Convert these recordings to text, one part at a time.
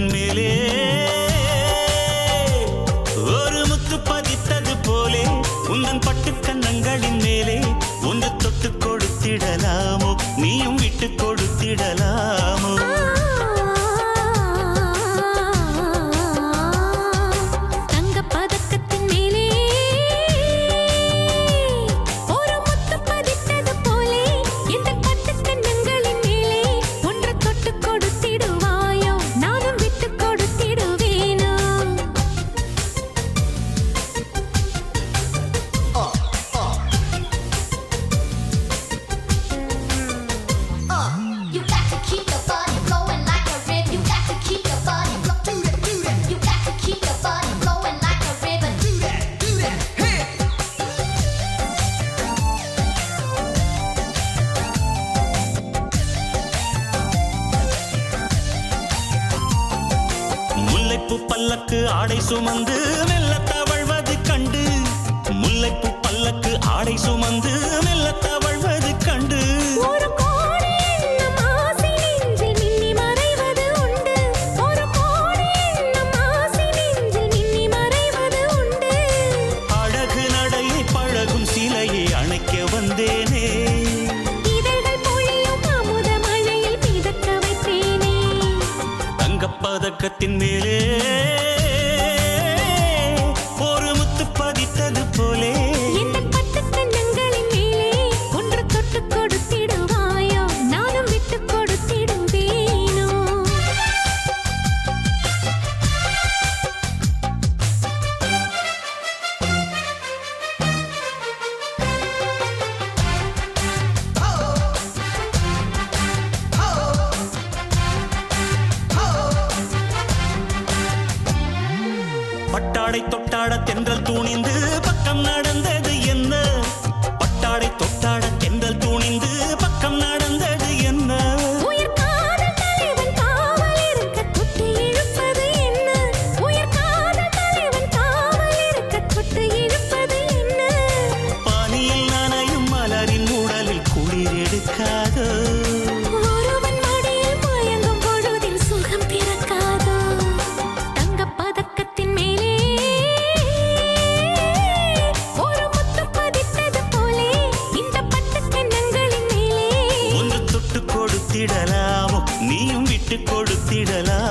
in me. பல்லக்கு ஆடை சுமந்து மெல்ல தவழ்வது கண்டு. முல்லைப்பூ பல்லக்கு ஆடை சுமந்து மெல்ல தவழ்வது கண்டு. அழகு நடையை பழகும் சிலையை அணைக்க வந்தேனே. பதக்கத்தின் மேலே பட்டாடை தொட்டாட தென்றல் துணிந்து பக்கம் நடந்தது என்ன? பட்டாடை தொட்டாட தென்றல் துணிந்து காத்திடலாம்.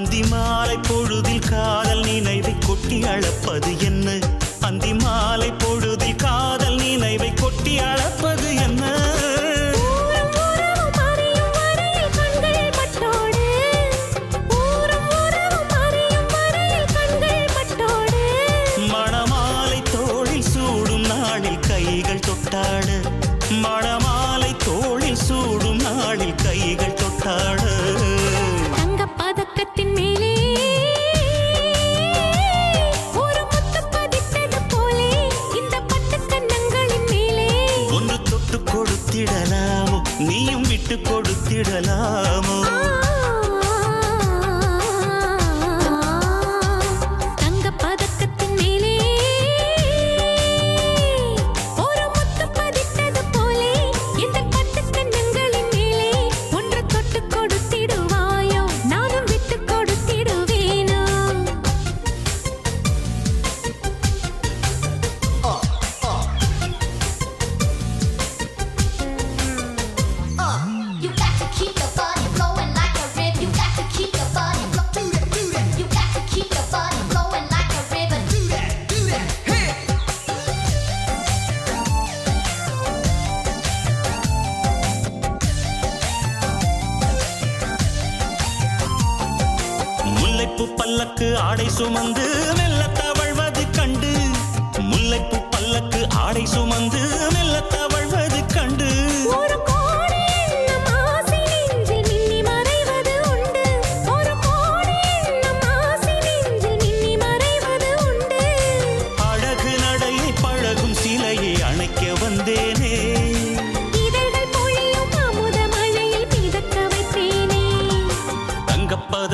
அந்தி மாலை பொழுதில் காதல் நினைவை கொட்டி அளப்பது என்ன? அந்தி மாலை பொழுதில் காதல் நினைவை கொட்டி அளப்பது என்ன? மணமாலை தோளில் சூடும் நாளில் கைகள் தொட்டாடு. மணமாலை தோளில் சூடும் நாளில் கைகள் தொட்டாடு. ஆட்டத்தின் மேலே முல்லைப்பு பல்லக்கு ஆடை சுமந்து மெல்ல தவழ்வது கண்டு முல்லைப்பு பல்லக்கு ஆடை சுமந்து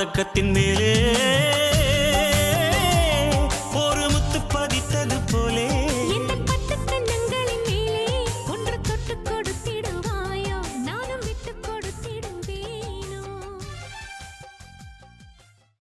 வானக்கத்தின் மேலே ஒரு முத்து பதித்தது போலே.